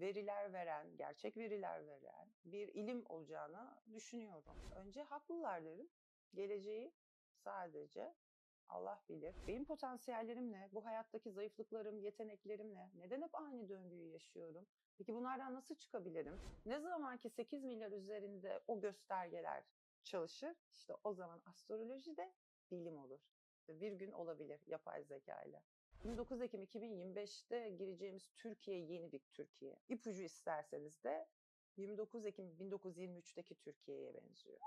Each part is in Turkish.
veriler veren, gerçek veriler veren bir ilim olacağını düşünüyorum. Önce haklılar derim. Geleceği sadece Allah bilir. Benim potansiyellerim ne? Bu hayattaki zayıflıklarım, yeteneklerim ne? Neden hep aynı döngüyü yaşıyorum? Peki bunlardan nasıl çıkabilirim? Ne zaman ki 8 milyar üzerinde o göstergeler çalışır, işte o zaman astroloji de bilim olur. Ve bir gün olabilir yapay zeka ile. 29 Ekim 2025'te gireceğimiz Türkiye yeni bir Türkiye. İpucu isterseniz de 29 Ekim 1923'teki Türkiye'ye benziyor.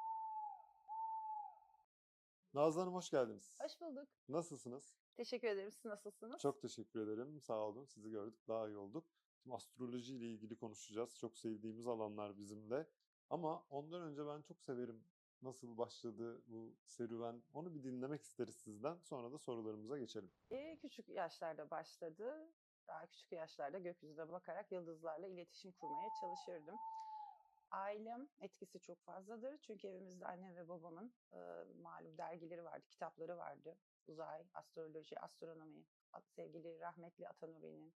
Nazlı Hanım hoş geldiniz. Hoş bulduk. Nasılsınız? Teşekkür ederim. Siz nasılsınız? Çok teşekkür ederim. Sağ olun. Sizi gördük. Daha iyi olduk. Şimdi astroloji ile ilgili konuşacağız. Çok sevdiğimiz alanlar bizim de. Ama ondan önce ben çok severim nasıl başladı bu serüven. Onu bir dinlemek isteriz sizden. Sonra da sorularımıza geçelim. Ee, küçük yaşlarda başladı. Daha küçük yaşlarda gökyüzüne bakarak yıldızlarla iletişim kurmaya çalışırdım. Ailem etkisi çok fazladır. Çünkü evimizde annem ve babamın e, malum dergileri vardı, kitapları vardı. Uzay, astroloji, astronomi, sevgili rahmetli Atanuri'nin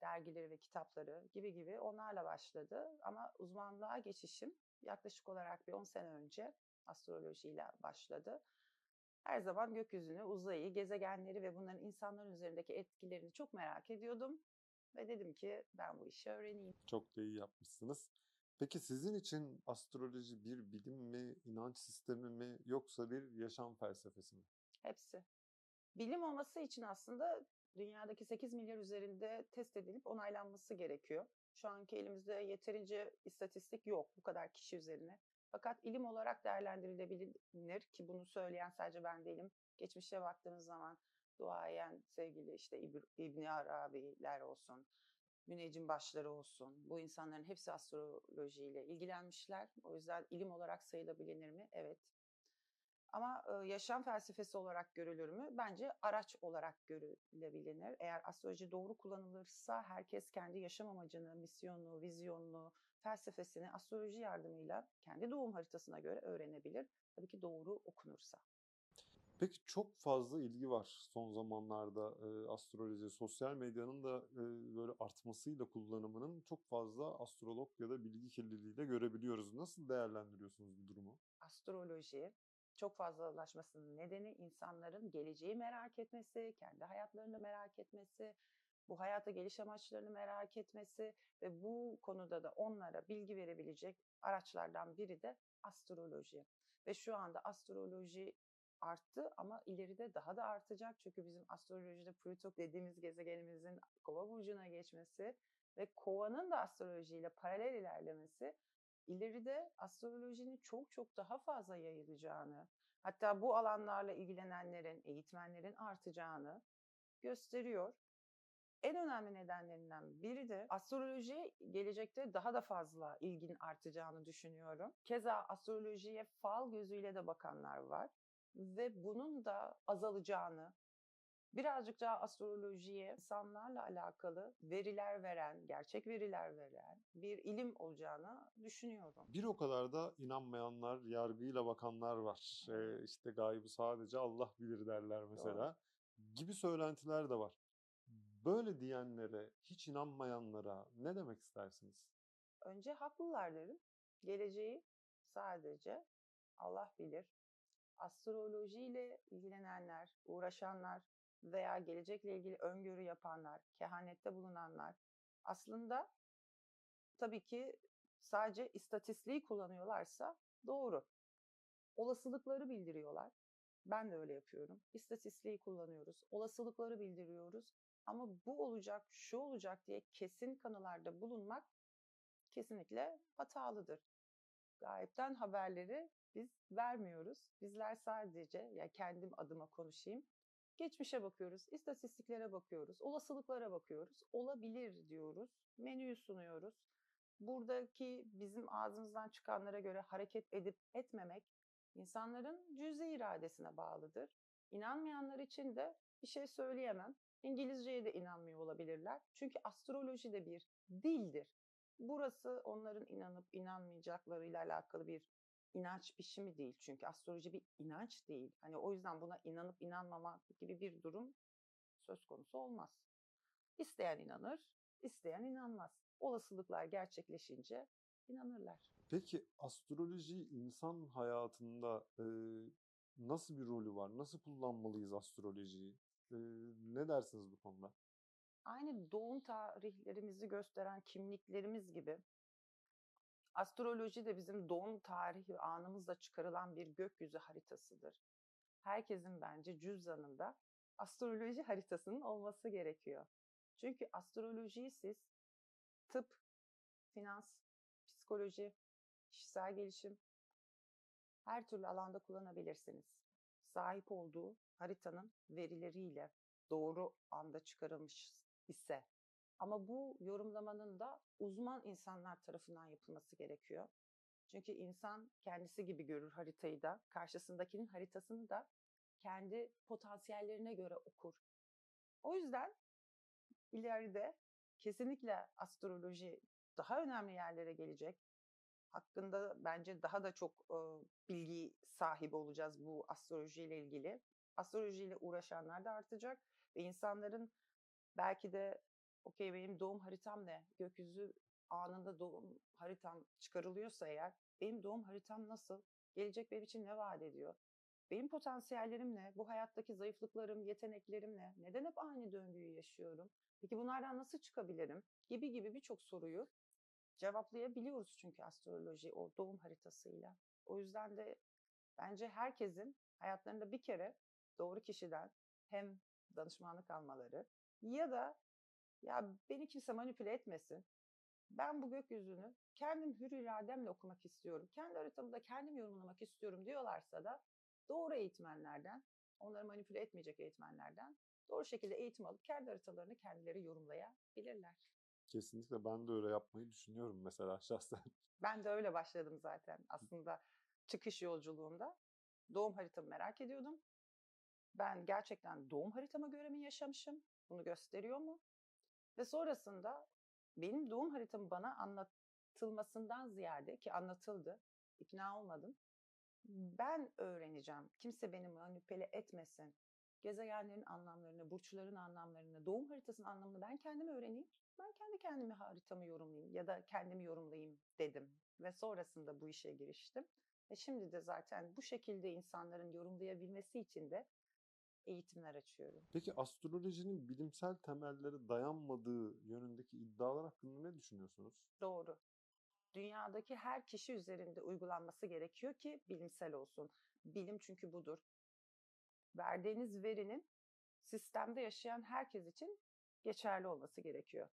dergileri ve kitapları gibi gibi onlarla başladı. Ama uzmanlığa geçişim yaklaşık olarak bir 10 sene önce astrolojiyle başladı. Her zaman gökyüzünü, uzayı, gezegenleri ve bunların insanların üzerindeki etkilerini çok merak ediyordum. Ve dedim ki ben bu işi öğreneyim. Çok da iyi yapmışsınız. Peki sizin için astroloji bir bilim mi, inanç sistemi mi yoksa bir yaşam felsefesi mi? Hepsi. Bilim olması için aslında dünyadaki 8 milyar üzerinde test edilip onaylanması gerekiyor. Şu anki elimizde yeterince istatistik yok bu kadar kişi üzerine. Fakat ilim olarak değerlendirilebilir ki bunu söyleyen sadece ben değilim. Geçmişe baktığımız zaman duayen sevgili işte İb- İbni Arabi'ler olsun, müneccim başları olsun. Bu insanların hepsi astrolojiyle ilgilenmişler. O yüzden ilim olarak sayılabilir mi? Evet. Ama e, yaşam felsefesi olarak görülür mü? Bence araç olarak görülebilir. Eğer astroloji doğru kullanılırsa herkes kendi yaşam amacını, misyonunu, vizyonunu, felsefesini astroloji yardımıyla kendi doğum haritasına göre öğrenebilir. Tabii ki doğru okunursa. Peki çok fazla ilgi var son zamanlarda e, astroloji, sosyal medyanın da e, böyle artmasıyla kullanımının çok fazla astrolog ya da bilgi kirliliği de görebiliyoruz. Nasıl değerlendiriyorsunuz bu durumu? Astroloji çok fazlalaşmasının nedeni insanların geleceği merak etmesi, kendi hayatlarını merak etmesi, bu hayata geliş amaçlarını merak etmesi ve bu konuda da onlara bilgi verebilecek araçlardan biri de astroloji. Ve şu anda astroloji arttı ama ileride daha da artacak. Çünkü bizim astrolojide Plüto dediğimiz gezegenimizin kova burcuna geçmesi ve kovanın da astrolojiyle paralel ilerlemesi ileride astrolojinin çok çok daha fazla yayılacağını, hatta bu alanlarla ilgilenenlerin, eğitmenlerin artacağını gösteriyor. En önemli nedenlerinden biri de astrolojiye gelecekte daha da fazla ilgin artacağını düşünüyorum. Keza astrolojiye fal gözüyle de bakanlar var ve bunun da azalacağını, birazcık daha astrolojiye insanlarla alakalı veriler veren, gerçek veriler veren bir ilim olacağını düşünüyorum. Bir o kadar da inanmayanlar, yargıyla bakanlar var. E, işte gaybı sadece Allah bilir derler mesela. Gibi söylentiler de var. Böyle diyenlere, hiç inanmayanlara ne demek istersiniz? Önce haklılar derim. Geleceği sadece Allah bilir. Astrolojiyle ilgilenenler, uğraşanlar veya gelecekle ilgili öngörü yapanlar, kehanette bulunanlar aslında tabii ki sadece istatistiği kullanıyorlarsa doğru. Olasılıkları bildiriyorlar. Ben de öyle yapıyorum. İstatistiği kullanıyoruz. Olasılıkları bildiriyoruz. Ama bu olacak, şu olacak diye kesin kanılarda bulunmak kesinlikle hatalıdır. Gayipten haberleri biz vermiyoruz. Bizler sadece, ya kendim adıma konuşayım, geçmişe bakıyoruz, istatistiklere bakıyoruz, olasılıklara bakıyoruz, olabilir diyoruz, menüyü sunuyoruz. Buradaki bizim ağzımızdan çıkanlara göre hareket edip etmemek insanların cüzi iradesine bağlıdır. İnanmayanlar için de bir şey söyleyemem. İngilizceye de inanmıyor olabilirler. Çünkü astroloji de bir dildir. Burası onların inanıp inanmayacaklarıyla alakalı bir inanç biçimi değil. Çünkü astroloji bir inanç değil. Hani o yüzden buna inanıp inanmamak gibi bir durum söz konusu olmaz. İsteyen inanır, isteyen inanmaz. olasılıklar gerçekleşince inanırlar. Peki astroloji insan hayatında e, nasıl bir rolü var? Nasıl kullanmalıyız astrolojiyi? E, ne dersiniz bu konuda? Aynı doğum tarihlerimizi gösteren kimliklerimiz gibi astroloji de bizim doğum tarihi anımızla çıkarılan bir gökyüzü haritasıdır. Herkesin bence cüzdanında astroloji haritasının olması gerekiyor. Çünkü astrolojiyi siz tıp, finans, psikoloji, kişisel gelişim her türlü alanda kullanabilirsiniz. Sahip olduğu haritanın verileriyle doğru anda çıkarılmış ise. Ama bu yorumlamanın da uzman insanlar tarafından yapılması gerekiyor. Çünkü insan kendisi gibi görür haritayı da, karşısındakinin haritasını da kendi potansiyellerine göre okur. O yüzden ileride kesinlikle astroloji daha önemli yerlere gelecek. Hakkında bence daha da çok e, bilgi sahibi olacağız bu astrolojiyle ilgili. Astrolojiyle uğraşanlar da artacak ve insanların belki de okey benim doğum haritam ne? Gökyüzü anında doğum haritam çıkarılıyorsa eğer benim doğum haritam nasıl? Gelecek benim için ne vaat ediyor? Benim potansiyellerim ne? Bu hayattaki zayıflıklarım, yeteneklerim ne? Neden hep aynı döngüyü yaşıyorum? Peki bunlardan nasıl çıkabilirim? Gibi gibi birçok soruyu cevaplayabiliyoruz çünkü astroloji o doğum haritasıyla. O yüzden de bence herkesin hayatlarında bir kere doğru kişiden hem danışmanlık almaları ya da ya beni kimse manipüle etmesin. Ben bu gökyüzünü kendim hür irademle okumak istiyorum. Kendi haritamı da kendim yorumlamak istiyorum diyorlarsa da doğru eğitmenlerden, onları manipüle etmeyecek eğitmenlerden doğru şekilde eğitim alıp kendi haritalarını kendileri yorumlayabilirler. Kesinlikle ben de öyle yapmayı düşünüyorum mesela şahsen. Ben de öyle başladım zaten aslında çıkış yolculuğunda. Doğum haritamı merak ediyordum. Ben gerçekten doğum haritama göre mi yaşamışım? Bunu gösteriyor mu? Ve sonrasında benim doğum haritamı bana anlatılmasından ziyade ki anlatıldı, ikna olmadım. Ben öğreneceğim. Kimse beni manipüle etmesin. Gezegenlerin anlamlarını, burçların anlamlarını, doğum haritasının anlamını ben kendim öğreneyim. Ben kendi kendime haritamı yorumlayayım ya da kendimi yorumlayayım dedim. Ve sonrasında bu işe giriştim. Ve şimdi de zaten bu şekilde insanların yorumlayabilmesi için de eğitimler açıyorum. Peki astrolojinin bilimsel temelleri dayanmadığı yönündeki iddialar hakkında ne düşünüyorsunuz? Doğru. Dünyadaki her kişi üzerinde uygulanması gerekiyor ki bilimsel olsun. Bilim çünkü budur. Verdiğiniz verinin sistemde yaşayan herkes için geçerli olması gerekiyor.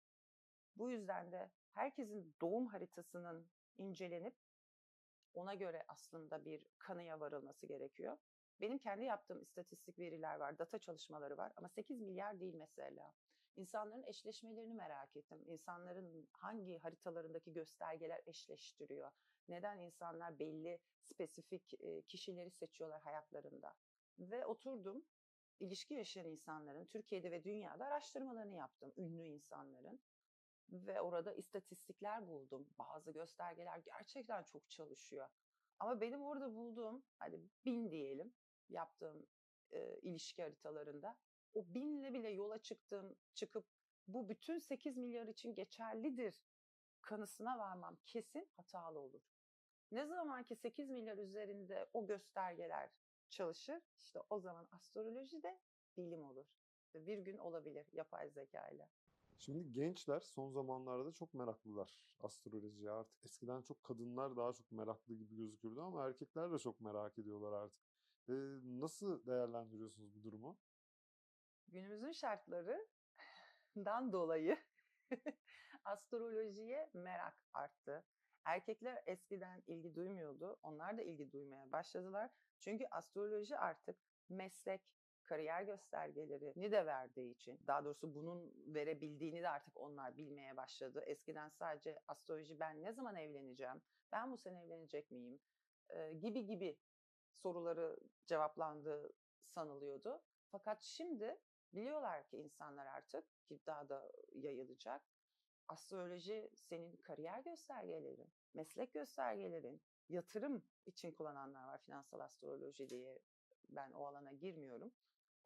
Bu yüzden de herkesin doğum haritasının incelenip ona göre aslında bir kanıya varılması gerekiyor. Benim kendi yaptığım istatistik veriler var, data çalışmaları var ama 8 milyar değil mesela. İnsanların eşleşmelerini merak ettim. İnsanların hangi haritalarındaki göstergeler eşleştiriyor? Neden insanlar belli spesifik kişileri seçiyorlar hayatlarında? Ve oturdum, ilişki yaşayan insanların Türkiye'de ve dünyada araştırmalarını yaptım, ünlü insanların. Ve orada istatistikler buldum. Bazı göstergeler gerçekten çok çalışıyor. Ama benim orada bulduğum, hadi bin diyelim, yaptığım e, ilişki haritalarında o binle bile yola çıktım, çıkıp bu bütün 8 milyar için geçerlidir kanısına varmam kesin hatalı olur. Ne zaman ki 8 milyar üzerinde o göstergeler çalışır, işte o zaman astroloji de bilim olur. Ve bir gün olabilir yapay zeka ile. Şimdi gençler son zamanlarda çok meraklılar astrolojiye artık. Eskiden çok kadınlar daha çok meraklı gibi gözükürdü ama erkekler de çok merak ediyorlar artık. Ee, nasıl değerlendiriyorsunuz bu durumu? Günümüzün şartlarından dolayı astrolojiye merak arttı. Erkekler eskiden ilgi duymuyordu. Onlar da ilgi duymaya başladılar. Çünkü astroloji artık meslek, kariyer göstergelerini de verdiği için, daha doğrusu bunun verebildiğini de artık onlar bilmeye başladı. Eskiden sadece astroloji ben ne zaman evleneceğim, ben bu sene evlenecek miyim e, gibi gibi soruları cevaplandığı sanılıyordu. Fakat şimdi biliyorlar ki insanlar artık ki daha da yayılacak. Astroloji senin kariyer göstergelerin, meslek göstergelerin, yatırım için kullananlar var finansal astroloji diye ben o alana girmiyorum.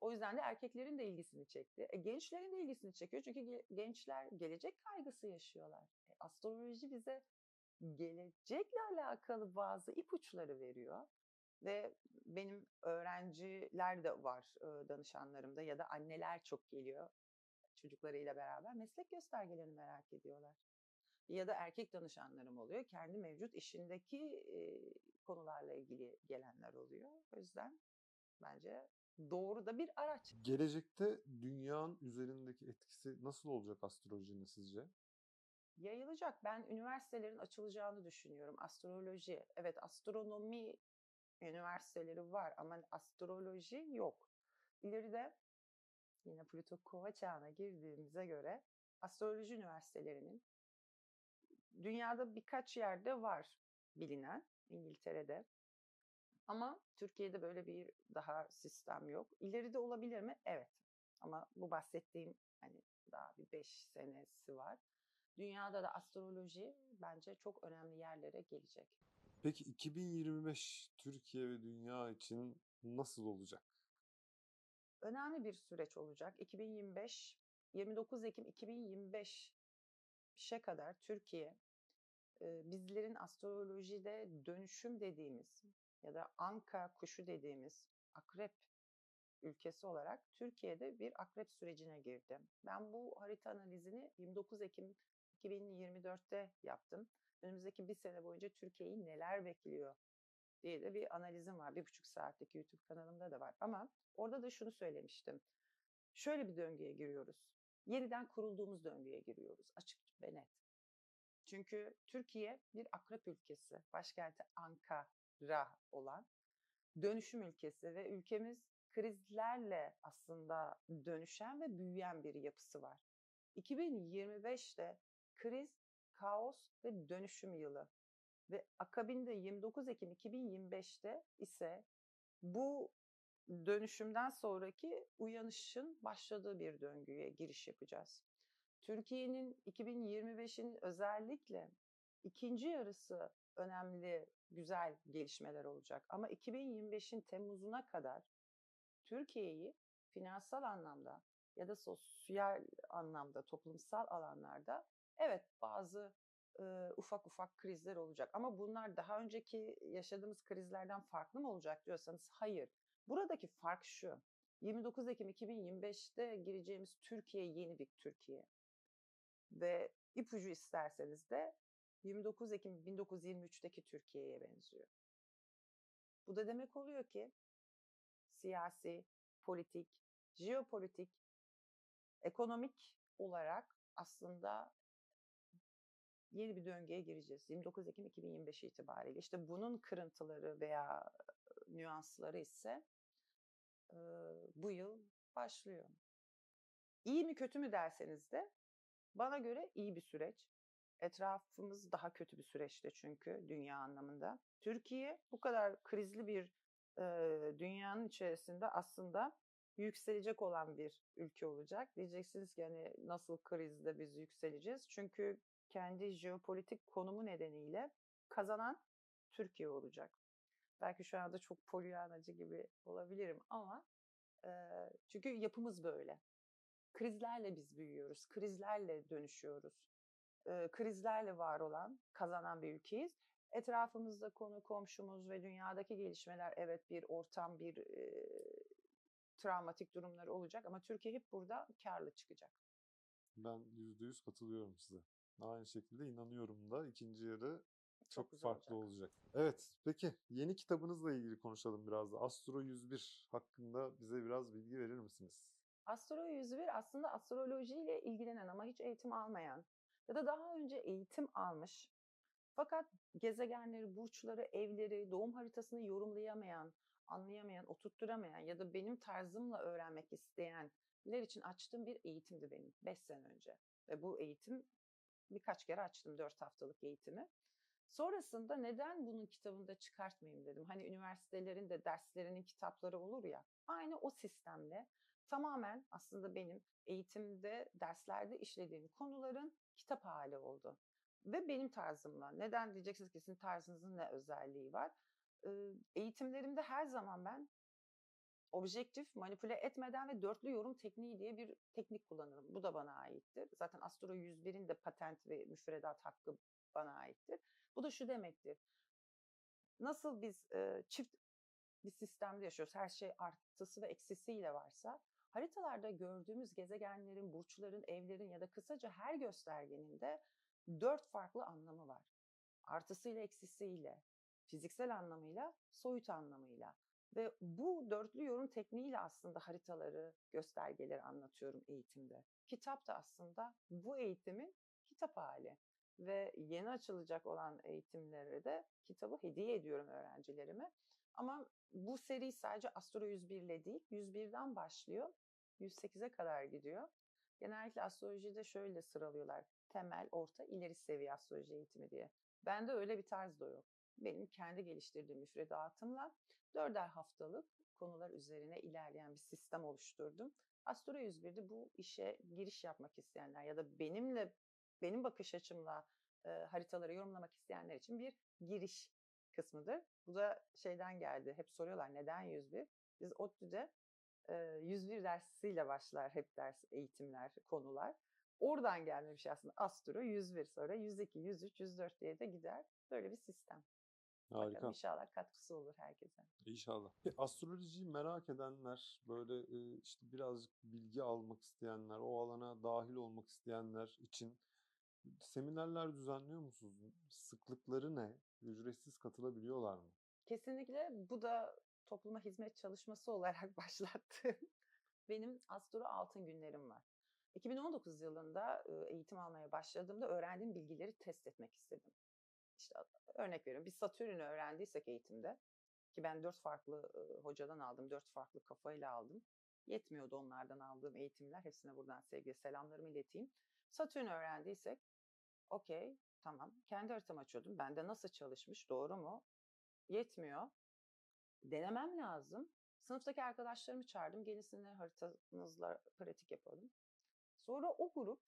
O yüzden de erkeklerin de ilgisini çekti. E, gençlerin de ilgisini çekiyor çünkü gençler gelecek kaygısı yaşıyorlar. E, astroloji bize gelecekle alakalı bazı ipuçları veriyor ve benim öğrenciler de var danışanlarımda ya da anneler çok geliyor çocuklarıyla beraber meslek göstergelerini merak ediyorlar. Ya da erkek danışanlarım oluyor. Kendi mevcut işindeki konularla ilgili gelenler oluyor. O yüzden bence doğru da bir araç. Gelecekte dünyanın üzerindeki etkisi nasıl olacak astrolojinin sizce? Yayılacak. Ben üniversitelerin açılacağını düşünüyorum. Astroloji, evet astronomi üniversiteleri var ama astroloji yok. İleride yine Plüto Kova çağına girdiğimize göre astroloji üniversitelerinin dünyada birkaç yerde var bilinen İngiltere'de. Ama Türkiye'de böyle bir daha sistem yok. İleride olabilir mi? Evet. Ama bu bahsettiğim hani daha bir beş senesi var. Dünyada da astroloji bence çok önemli yerlere gelecek. Peki 2025 Türkiye ve dünya için nasıl olacak? Önemli bir süreç olacak. 2025, 29 Ekim 2025'e kadar Türkiye bizlerin astrolojide dönüşüm dediğimiz ya da anka kuşu dediğimiz akrep ülkesi olarak Türkiye'de bir akrep sürecine girdi. Ben bu harita analizini 29 Ekim 2024'te yaptım. Önümüzdeki bir sene boyunca Türkiye'yi neler bekliyor diye de bir analizim var. Bir buçuk saatlik YouTube kanalımda da var. Ama orada da şunu söylemiştim. Şöyle bir döngüye giriyoruz. Yeniden kurulduğumuz döngüye giriyoruz. Açık ve net. Çünkü Türkiye bir akrep ülkesi. Başkenti Ankara olan dönüşüm ülkesi ve ülkemiz krizlerle aslında dönüşen ve büyüyen bir yapısı var. 2025'te kriz, kaos ve dönüşüm yılı ve akabinde 29 Ekim 2025'te ise bu dönüşümden sonraki uyanışın başladığı bir döngüye giriş yapacağız. Türkiye'nin 2025'in özellikle ikinci yarısı önemli, güzel gelişmeler olacak. Ama 2025'in Temmuz'una kadar Türkiye'yi finansal anlamda ya da sosyal anlamda, toplumsal alanlarda evet bazı e, ufak ufak krizler olacak. Ama bunlar daha önceki yaşadığımız krizlerden farklı mı olacak diyorsanız hayır. Buradaki fark şu. 29 Ekim 2025'te gireceğimiz Türkiye yeni bir Türkiye. Ve ipucu isterseniz de 29 Ekim 1923'teki Türkiye'ye benziyor. Bu da demek oluyor ki siyasi, politik, jeopolitik, ekonomik olarak aslında yeni bir döngüye gireceğiz. 29 Ekim 2025 itibariyle. İşte bunun kırıntıları veya nüansları ise e, bu yıl başlıyor. İyi mi kötü mü derseniz de bana göre iyi bir süreç. Etrafımız daha kötü bir süreçte çünkü dünya anlamında. Türkiye bu kadar krizli bir e, dünyanın içerisinde aslında yükselecek olan bir ülke olacak. Diyeceksiniz ki hani nasıl krizde biz yükseleceğiz? Çünkü kendi jeopolitik konumu nedeniyle kazanan Türkiye olacak. Belki şu anda çok polyanacı gibi olabilirim ama e, çünkü yapımız böyle. Krizlerle biz büyüyoruz, krizlerle dönüşüyoruz. E, krizlerle var olan, kazanan bir ülkeyiz. Etrafımızda konu komşumuz ve dünyadaki gelişmeler evet bir ortam, bir e, travmatik durumlar olacak ama Türkiye hep burada karlı çıkacak. Ben yüzde yüz katılıyorum size. Aynı şekilde inanıyorum da ikinci yarı çok, Çok farklı olacak. Evet, peki yeni kitabınızla ilgili konuşalım biraz da. Astro 101 hakkında bize biraz bilgi verir misiniz? Astro 101 aslında astrolojiyle ilgilenen ama hiç eğitim almayan ya da daha önce eğitim almış fakat gezegenleri, burçları, evleri, doğum haritasını yorumlayamayan, anlayamayan, oturtturamayan ya da benim tarzımla öğrenmek isteyenler için açtığım bir eğitimdi benim 5 sene önce. Ve bu eğitim birkaç kere açtım 4 haftalık eğitimi. Sonrasında neden bunun kitabında çıkartmayayım dedim. Hani üniversitelerin de derslerinin kitapları olur ya. Aynı o sistemle tamamen aslında benim eğitimde, derslerde işlediğim konuların kitap hali oldu. Ve benim tarzımla. Neden diyeceksiniz ki sizin tarzınızın ne özelliği var? Eğitimlerimde her zaman ben objektif, manipüle etmeden ve dörtlü yorum tekniği diye bir teknik kullanırım. Bu da bana aittir. Zaten Astro 101'in de patent ve müfredat hakkı bana aittir. Bu da şu demektir. Nasıl biz e, çift bir sistemde yaşıyoruz. Her şey artısı ve eksisiyle varsa haritalarda gördüğümüz gezegenlerin, burçların, evlerin ya da kısaca her göstergenin de dört farklı anlamı var. Artısıyla, eksisiyle, fiziksel anlamıyla, soyut anlamıyla. Ve bu dörtlü yorum tekniğiyle aslında haritaları, göstergeleri anlatıyorum eğitimde. Kitap da aslında bu eğitimin kitap hali. Ve yeni açılacak olan eğitimlere de kitabı hediye ediyorum öğrencilerime. Ama bu seri sadece Astro 101 ile değil, 101'den başlıyor, 108'e kadar gidiyor. Genellikle astrolojide şöyle sıralıyorlar. Temel, orta, ileri seviye astroloji eğitimi diye. Bende öyle bir tarz da yok. Benim kendi geliştirdiğim müfredatımla dörder haftalık konular üzerine ilerleyen bir sistem oluşturdum. Astro 101'de bu işe giriş yapmak isteyenler ya da benimle benim bakış açımla e, haritaları yorumlamak isteyenler için bir giriş kısmıdır. Bu da şeyden geldi. Hep soruyorlar neden 101? Biz ODTÜ'de e, 101 dersiyle başlar hep ders eğitimler, konular. Oradan gelme bir şey aslında. Astro 101 sonra 102, 103, 104 diye de gider. Böyle bir sistem. Bakalım Harika. inşallah katkısı olur herkese. İnşallah. Peki, astrolojiyi merak edenler, böyle e, işte birazcık bilgi almak isteyenler, o alana dahil olmak isteyenler için seminerler düzenliyor musunuz? Sıklıkları ne? Ücretsiz katılabiliyorlar mı? Kesinlikle bu da topluma hizmet çalışması olarak başlattığım benim Astro Altın Günlerim var. 2019 yılında e, eğitim almaya başladığımda öğrendiğim bilgileri test etmek istedim. İşte örnek veriyorum bir Satürn'ü öğrendiysek eğitimde ki ben dört farklı hocadan aldım, dört farklı kafayla aldım. Yetmiyordu onlardan aldığım eğitimler. Hepsine buradan sevgi selamlarımı ileteyim. Satürn öğrendiysek okey tamam kendi haritamı açıyordum. Bende nasıl çalışmış doğru mu? Yetmiyor. Denemem lazım. Sınıftaki arkadaşlarımı çağırdım. Gelin sizinle haritanızla pratik yapalım. Sonra o grup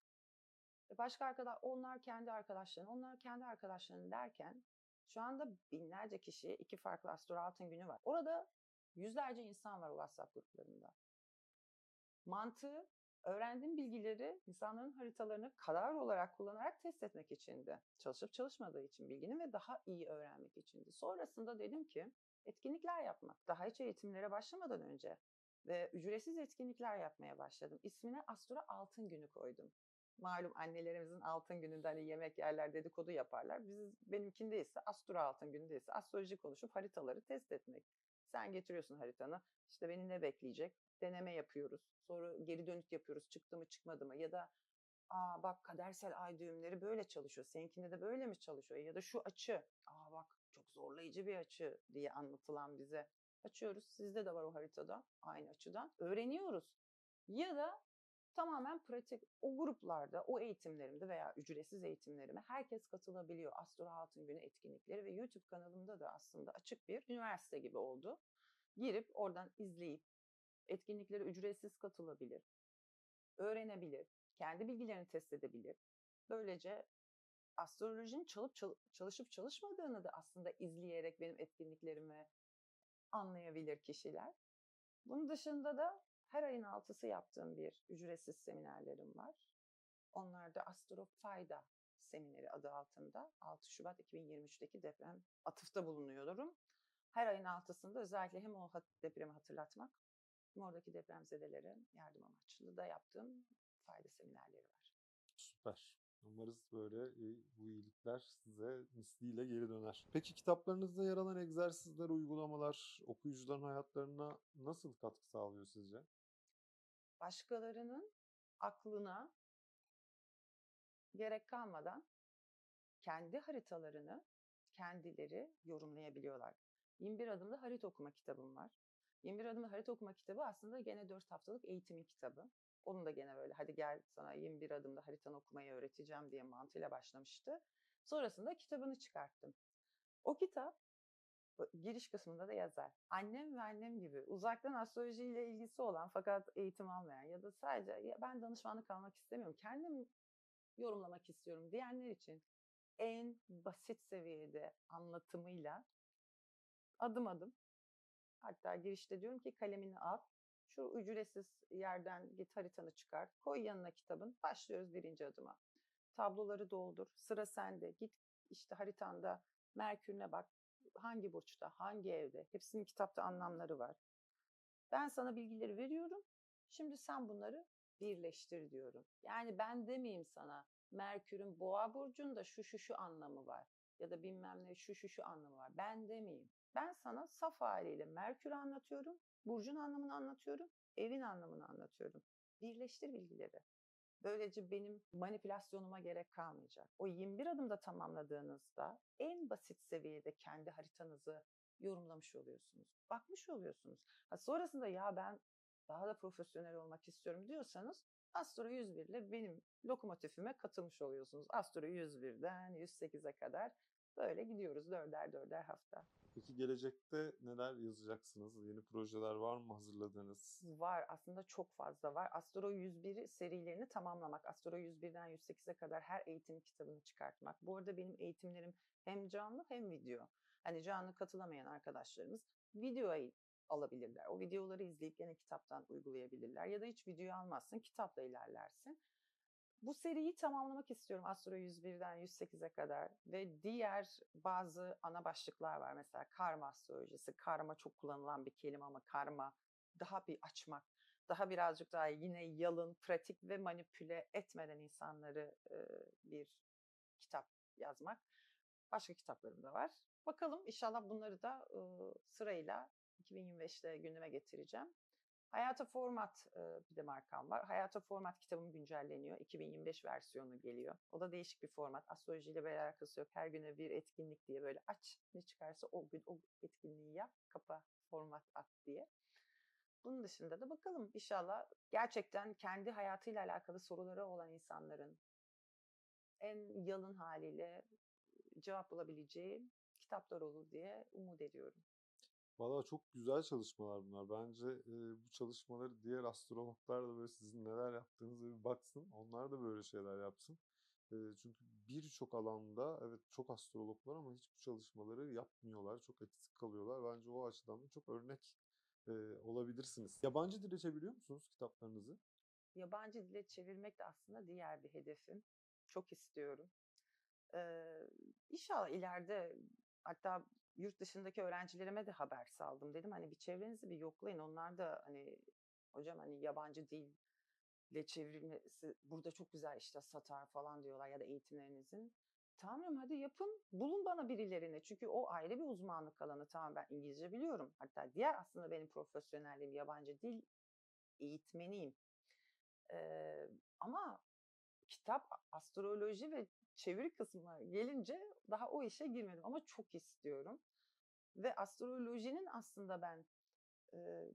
başka arkadaş, onlar kendi arkadaşlarını, onlar kendi arkadaşlarını derken şu anda binlerce kişi iki farklı Astro Altın günü var. Orada yüzlerce insan var o WhatsApp gruplarında. Mantığı öğrendiğim bilgileri insanların haritalarını karar olarak kullanarak test etmek içindi. Çalışıp çalışmadığı için bilginin ve daha iyi öğrenmek içindi. Sonrasında dedim ki etkinlikler yapmak. Daha hiç eğitimlere başlamadan önce ve ücretsiz etkinlikler yapmaya başladım. İsmine Astro Altın Günü koydum. Malum annelerimizin altın gününde hani yemek yerler dedikodu yaparlar. Biz benimkinde ise Astro Altın Günü'nde ise astroloji konuşup haritaları test etmek. Sen getiriyorsun haritanı. İşte beni ne bekleyecek? Deneme yapıyoruz. Sonra geri dönüt yapıyoruz. Çıktı mı çıkmadı mı? Ya da aa bak kadersel ay düğümleri böyle çalışıyor. Seninkinde de böyle mi çalışıyor? Ya da şu açı. Aa bak çok zorlayıcı bir açı diye anlatılan bize. Açıyoruz. Sizde de var o haritada. Aynı açıdan. Öğreniyoruz. Ya da tamamen pratik. O gruplarda, o eğitimlerimde veya ücretsiz eğitimlerime herkes katılabiliyor. Astro Altın Günü etkinlikleri ve YouTube kanalımda da aslında açık bir üniversite gibi oldu. Girip oradan izleyip etkinliklere ücretsiz katılabilir, öğrenebilir, kendi bilgilerini test edebilir. Böylece astrolojinin çalıp çal- çalışıp çalışmadığını da aslında izleyerek benim etkinliklerimi anlayabilir kişiler. Bunun dışında da her ayın altısı yaptığım bir ücretsiz seminerlerim var. Onlar da Astro Fayda semineri adı altında 6 Şubat 2023'teki deprem atıfta bulunuyorum. Her ayın altısında özellikle hem o depremi hatırlatmak hem oradaki depremzedelere yardım amaçlı da yaptığım fayda seminerleri var. Süper. Umarız böyle e, bu iyilikler size misliyle geri döner. Peki kitaplarınızda yer alan egzersizler, uygulamalar okuyucuların hayatlarına nasıl katkı sağlıyor sizce? Başkalarının aklına gerek kalmadan kendi haritalarını kendileri yorumlayabiliyorlar. 21 adımda harita okuma kitabım var. 21 adımda harita okuma kitabı aslında gene 4 haftalık eğitimin kitabı. Onun da gene böyle hadi gel sana 21 adımda haritanı okumayı öğreteceğim diye mantığıyla başlamıştı. Sonrasında kitabını çıkarttım. O kitap giriş kısmında da yazar. Annem ve annem gibi uzaktan astrolojiyle ilgisi olan fakat eğitim almayan ya da sadece ya ben danışmanlık almak istemiyorum, kendim yorumlamak istiyorum diyenler için en basit seviyede anlatımıyla adım adım Hatta girişte diyorum ki kalemini al. Şu ücretsiz yerden git haritanı çıkar. Koy yanına kitabın. Başlıyoruz birinci adıma. Tabloları doldur. Sıra sende. Git işte haritanda Merkür'üne bak. Hangi burçta, hangi evde? Hepsinin kitapta anlamları var. Ben sana bilgileri veriyorum. Şimdi sen bunları birleştir diyorum. Yani ben demeyeyim sana Merkür'ün boğa burcunda şu şu şu anlamı var. Ya da bilmem ne şu şu şu anlamı var. Ben demeyeyim. Ben sana saf haliyle Merkür'ü anlatıyorum. Burcun anlamını anlatıyorum. Evin anlamını anlatıyorum. Birleştir bilgileri. Böylece benim manipülasyonuma gerek kalmayacak. O 21 adımda tamamladığınızda en basit seviyede kendi haritanızı yorumlamış oluyorsunuz. Bakmış oluyorsunuz. Ha sonrasında ya ben daha da profesyonel olmak istiyorum diyorsanız Astro 101 ile benim lokomotifime katılmış oluyorsunuz. Astro 101'den 108'e kadar böyle gidiyoruz dörder dörder hafta. Peki gelecekte neler yazacaksınız? Yeni projeler var mı hazırladığınız? Var aslında çok fazla var. Astro 101 serilerini tamamlamak, Astro 101'den 108'e kadar her eğitim kitabını çıkartmak. Bu arada benim eğitimlerim hem canlı hem video. Hani canlı katılamayan arkadaşlarımız videoyu alabilirler. O videoları izleyip gene kitaptan uygulayabilirler. Ya da hiç video almazsın, kitapla ilerlersin. Bu seriyi tamamlamak istiyorum Astro 101'den 108'e kadar ve diğer bazı ana başlıklar var. Mesela karma astrolojisi. Karma çok kullanılan bir kelime ama karma daha bir açmak, daha birazcık daha yine yalın, pratik ve manipüle etmeden insanları e, bir kitap yazmak. Başka kitaplarım da var. Bakalım inşallah bunları da e, sırayla 2025'te gündeme getireceğim. Hayata Format e, bir de markam var. Hayata Format kitabım güncelleniyor. 2025 versiyonu geliyor. O da değişik bir format. Astrolojiyle bir alakası yok. Her güne bir etkinlik diye böyle aç ne çıkarsa o gün o etkinliği yap, kapa, format at diye. Bunun dışında da bakalım inşallah gerçekten kendi hayatıyla alakalı soruları olan insanların en yalın haliyle cevap bulabileceği kitaplar olur diye umut ediyorum. Valla çok güzel çalışmalar bunlar. Bence e, bu çalışmaları diğer astrologlar da böyle sizin neler yaptığınızı bir baksın. Onlar da böyle şeyler yapsın. E, çünkü birçok alanda evet çok astrolog ama hiç bu çalışmaları yapmıyorlar. Çok eksik kalıyorlar. Bence o açıdan da çok örnek e, olabilirsiniz. Yabancı dile çeviriyor musunuz kitaplarınızı? Yabancı dile çevirmek de aslında diğer bir hedefim. Çok istiyorum. Ee, inşallah ileride hatta yurt dışındaki öğrencilerime de haber saldım. Dedim hani bir çevrenizi bir yoklayın. Onlar da hani hocam hani yabancı dille çevrilmesi burada çok güzel işte satar falan diyorlar ya da eğitimlerinizin. Tamam hadi yapın. Bulun bana birilerini. Çünkü o ayrı bir uzmanlık alanı. Tamam ben İngilizce biliyorum. Hatta diğer aslında benim profesyonelliğim yabancı dil eğitmeniyim. Ee, ama kitap, astroloji ve çeviri kısmına gelince daha o işe girmedim ama çok istiyorum. Ve astrolojinin aslında ben e,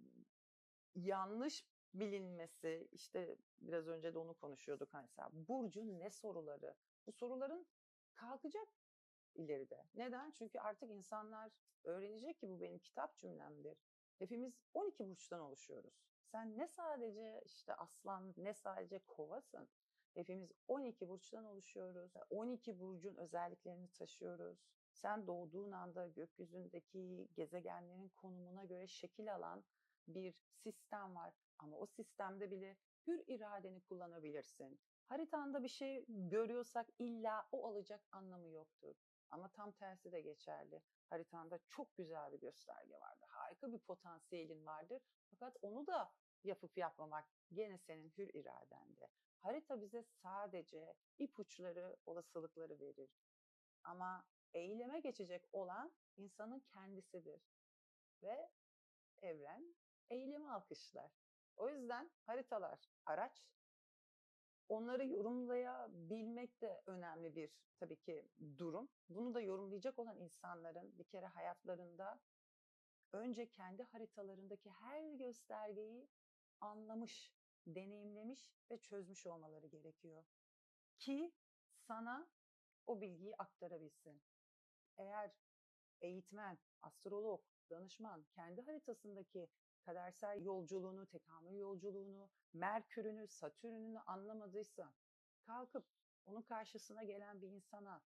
yanlış bilinmesi, işte biraz önce de onu konuşuyorduk hani mesela Burcu'nun ne soruları? Bu soruların kalkacak ileride. Neden? Çünkü artık insanlar öğrenecek ki bu benim kitap cümlemdir. Hepimiz 12 burçtan oluşuyoruz. Sen ne sadece işte aslan, ne sadece kovasın. Hepimiz 12 burçtan oluşuyoruz. 12 burcun özelliklerini taşıyoruz. Sen doğduğun anda gökyüzündeki gezegenlerin konumuna göre şekil alan bir sistem var. Ama o sistemde bile hür iradeni kullanabilirsin. Haritanda bir şey görüyorsak illa o alacak anlamı yoktur. Ama tam tersi de geçerli. Haritanda çok güzel bir gösterge vardır. Harika bir potansiyelin vardır. Fakat onu da yapıp yapmamak gene senin hür iradende. Harita bize sadece ipuçları, olasılıkları verir. Ama eyleme geçecek olan insanın kendisidir. Ve evren eylemi alkışlar. O yüzden haritalar araç. Onları yorumlayabilmek de önemli bir tabii ki durum. Bunu da yorumlayacak olan insanların bir kere hayatlarında önce kendi haritalarındaki her göstergeyi anlamış, deneyimlemiş ve çözmüş olmaları gerekiyor. Ki sana o bilgiyi aktarabilsin. Eğer eğitmen, astrolog, danışman kendi haritasındaki kadersel yolculuğunu, tekamül yolculuğunu, Merkür'ünü, Satürn'ünü anlamadıysa kalkıp onun karşısına gelen bir insana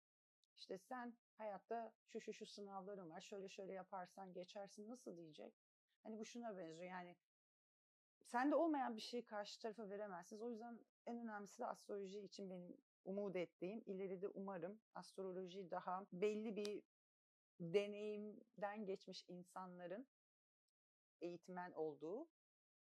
işte sen hayatta şu şu şu sınavların var, şöyle şöyle yaparsan geçersin nasıl diyecek? Hani bu şuna benziyor yani sende olmayan bir şeyi karşı tarafa veremezsiniz. O yüzden en önemlisi de astroloji için benim umut ettiğim, ileride umarım astroloji daha belli bir deneyimden geçmiş insanların eğitmen olduğu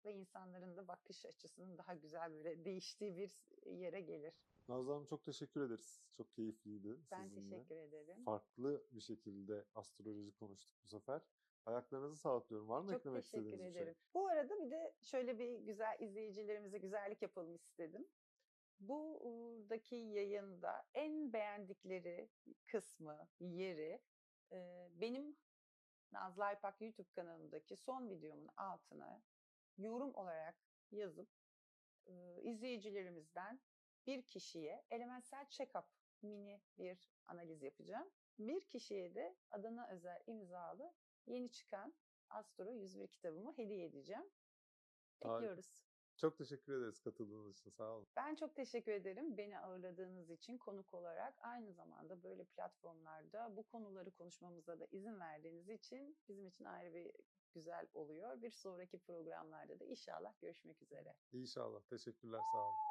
ve insanların da bakış açısının daha güzel böyle değiştiği bir yere gelir. Nazlı Hanım çok teşekkür ederiz. Çok keyifliydi Ben sizinle. teşekkür ederim. Farklı bir şekilde astroloji konuştuk bu sefer. Ayaklarınızı sağlık diyorum. Var mı Çok eklemek teşekkür istediğiniz bir ederim. şey? Bu arada bir de şöyle bir güzel izleyicilerimize güzellik yapalım istedim. Buradaki yayında en beğendikleri kısmı, yeri benim Nazlı Aypak YouTube kanalımdaki son videomun altına yorum olarak yazıp izleyicilerimizden bir kişiye elementsel check-up mini bir analiz yapacağım. Bir kişiye de Adana özel imzalı yeni çıkan Astro 101 kitabımı hediye edeceğim. Harika. Bekliyoruz. Çok teşekkür ederiz katıldığınız için. Sağ olun. Ben çok teşekkür ederim beni ağırladığınız için konuk olarak. Aynı zamanda böyle platformlarda bu konuları konuşmamıza da izin verdiğiniz için bizim için ayrı bir güzel oluyor. Bir sonraki programlarda da inşallah görüşmek üzere. İnşallah. Teşekkürler. Sağ olun.